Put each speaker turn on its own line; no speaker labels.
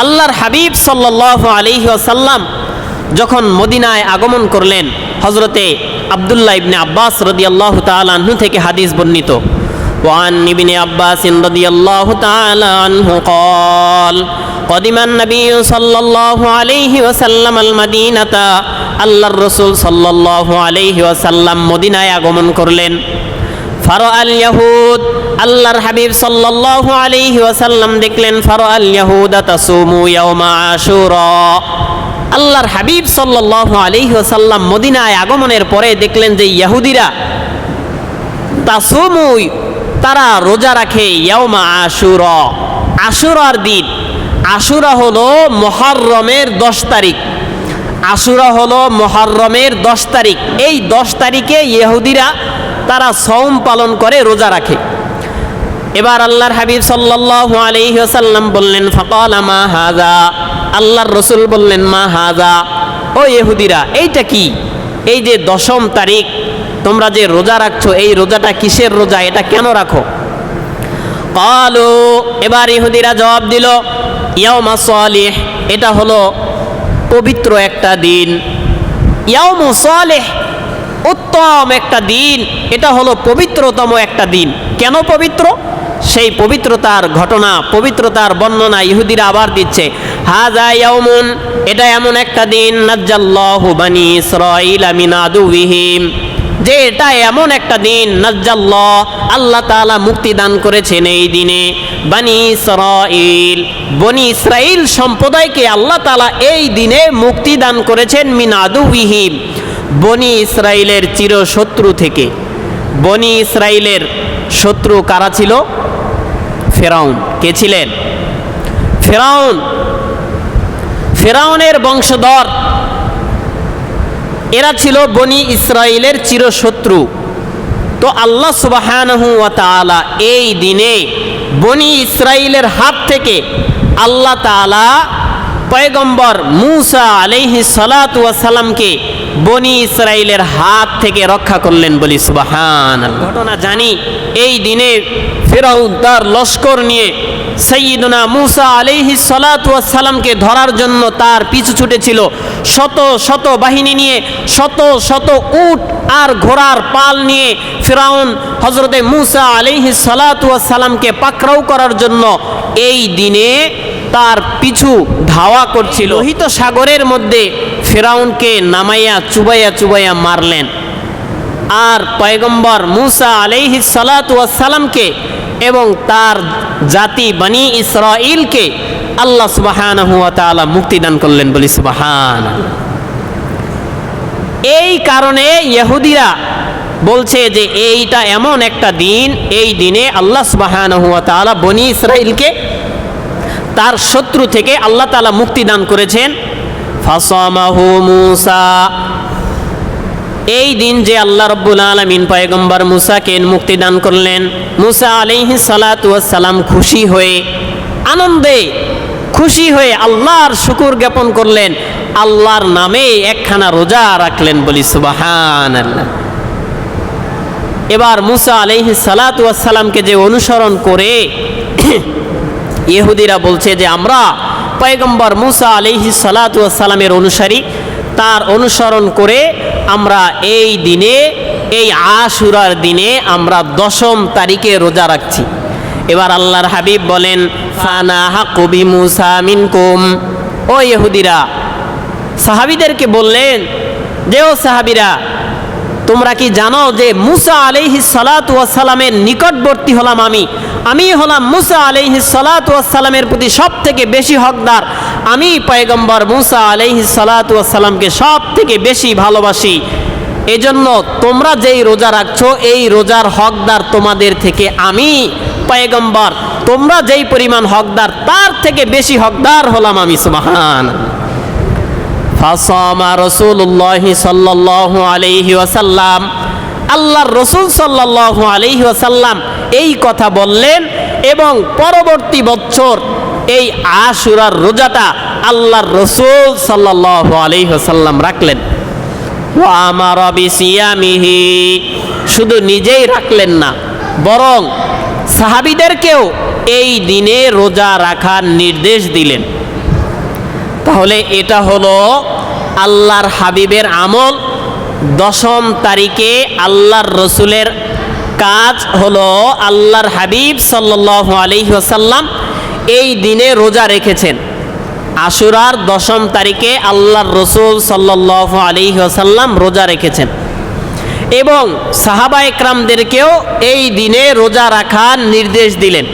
আল্লাহর হাবিব সাল্লাহ আলহি আসাল্লাম যখন মদিনায় আগমন করলেন হজরতে আবদুল্লাহ ইবনে আব্বাস রদি আল্লাহ তালু থেকে হাদিস বর্ণিত وعن ابن عباس رضي الله تعالى عنه قال قدم النبي صلى الله عليه وسلم المدينة আল্লাহ রসুল সাল্লাহ আলাইহি ওয়াসাল্লাম মদিনায় আগমন করলেন ফারো আল ইয়াহুদ। আল্লাহর হাবিব সাল্লাল্লাহু আলাইহি ওয়াসাল্লাম দেখলেন, ফারো আল ইয়াহুদ তাসুমু ইয়াউমা আশুরা। আল্লাহর হাবিব সাল্লাল্লাহু আলাইহি ওয়াসাল্লাম মদিনায় আগমনের পরে দেখলেন যে ইহুদিরা তাসুমু, তারা রোজা রাখে ইয়াউমা আশুরা। আশুরার দিন। আশুরা হলো মুহররমের দশ তারিখ। আশুরা হলো মহরমের দশ তারিখ। এই দশ তারিখে ইহুদিরা তারা সৌম পালন করে, রোজা রাখে। এবার আল্লাহর হাবিব সাল্লাল্লাহু আলাইহি ওয়াসাল্লাম বললেন, ফাকাল মা হাজা আল্লাহর রসুল বললেন, মা হাজা ও ইহুদিরা, এইটা কি? এই যে দশম তারিখ, তোমরা যে রোজা রাখছো, এই রোজাটা কিসের রোজা? এটা কেন রাখো? কালো। এবার ইহুদিরা জবাব দিল, ইয়াউমা সালিহ। এটা হলো পবিত্র একটা দিন। ইয়াউমু সালেহ? উত্তম একটা দিন, এটা হলো পবিত্রতম একটা দিন। কেন পবিত্র? সেই পবিত্রতার ঘটনা, পবিত্রতার বর্ণনা ইহুদিরা আবার দিচ্ছে। হাজা ইয়াউমুন, এটা এমন একটা দিন, নাজ্জাল্লাহু বানি ইসরাঈল মিন আদুবিহিম যে এটা এমন একটা দিন, নাজ্জাল্লাহ, আল্লাহ তাআলা মুক্তি দান করেছেন এই দিনে। বানি ইসরাঈল, বনি ইসরাইল সম্প্রদায়কে আল্লাহ তাআলা এই দিনে মুক্তি দান করেছেন মিন আদুবিহিম বনি ইসরাইলের চিরশত্রু থেকে। বনি ইসরাইলের শত্রু কারা ছিল? ফেরাউন। কে ছিলেন? ফেরাউন। ফেরাউনের বংশধর। এরা ছিল বনি ইসরায়েলের চিরশত্রু। তো আল্লাহ তাআলা এই দিনে বনি ইসরায়েলের হাত থেকে আল্লাহ তাআলা পয়গম্বর মুসা আলাইহি সালাতু সালামকে বনি ইসরায়েলের হাত থেকে রক্ষা করলেন বলি সুবাহান ঘটনা জানি, এই দিনে ফেরাউন তার লস্কর নিয়ে সৈয়দনা মুসা আলাইহি সালামকে ধরার জন্য তার পিছু ছুটেছিল। শত শত বাহিনী নিয়ে, শত শত উট আর ঘোড়ার পাল নিয়ে ফেরাউন হজরতে মুসা আলাইহি সালামকে পাকড়াও করার জন্য এই দিনে তার পিছু ধাওয়া করছিল। লোহিত সাগরের মধ্যে ফেরাউনকে নামাইয়া, চুবাইয়া চুবাইয়া মারলেন। আর পয়গম্বর মুসা আলাইহি সালামকে এবং তার জাতি বানি ইসরাইলকে আল্লাহ সুবাহানহু ওয়া তাআলা মুক্তি দান করলেন বলি সুবাহান এই কারণে ইহুদিরা বলছে যে এইটা এমন একটা দিন, এই দিনে আল্লাহ তাআলা বনি ইসরাইলকে তার শত্রু থেকে আল্লাহ তাআলা মুক্তি দান করেছেন। ফাসামাহু মুসা। এই দিন যে আল্লাহ রব্বুল আলমিন পয়গম্বর মুসাকে মুক্তি দান করলেন, মুসা আলিহি সালাম খুশি হয়ে, আনন্দে খুশি হয়ে আল্লাহর শুকুর জ্ঞাপন করলেন। আল্লাহর নামে একখানা রোজা রাখলেন বলি সুবাহান এবার মুসা আলিহি সালাতামকে যে অনুসরণ করে, ইহুদিরা বলছে যে আমরা পয়গম্বর মুসা আলিহি সালাতামের অনুসারী, তার অনুসরণ করে আমরা এই দিনে, এই আশুরার দিনে আমরা দশম তারিখে রোজা রাখছি। এবার আল্লাহর হাবিব বলেন ফানাহা কবি মুসা মিনকুম। ও ইহুদিরা, সাহাবিদেরকে বললেন, যে ও সাহাবিরা তোমরা কি জানো যে মুসা আলাইহি সালামের নিকটবর্তী হলাম আমি? আমি হলাম মুসা আলাইহি সালামের প্রতি সব থেকে বেশি হকদার। আমি পয়গম্বর মুসা আলাইহি সালামকে সব থেকে বেশি ভালোবাসি। এজন্য তোমরা যেই রোজা রাখছো, এই রোজার হকদার তোমাদের থেকে আমি পয়গম্বর। তোমরা যেই পরিমাণ হকদার, তার থেকে বেশি হকদার হলাম আমি সুবাহান ফাসামা রসুল্লাহ সাল্লাহ আলাইহি ওয়াসাল্লাম। আল্লাহর রসুল সাল্লাহ আলাইহি ওয়াসাল্লাম এই কথা বললেন এবং পরবর্তী বছর এই আশুরার রোজাটা আল্লাহর রসুল সাল্লাহ আলাইহি ওয়াসাল্লাম রাখলেন। ও আমার অবিসিয়ামিহি শুধু নিজেই রাখলেন না, বরং সাহাবিদেরকেও এই দিনে রোজা রাখার নির্দেশ দিলেন। তাহলে এটা হলো আল্লাহর হাবিবের আমল। দশম তারিখে আল্লাহর রসুলের কাজ হলো আল্লাহর হাবিব সাল্লাহ আলহি আসাল্লাম এই দিনে রোজা রেখেছেন। আশুরার দশম তারিখে আল্লাহর রসুল সাল্লাহ আলহি আসাল্লাম রোজা রেখেছেন। এবং সাহাবা একরামদেরকেও এই দিনে রোজা রাখার নির্দেশ দিলেন।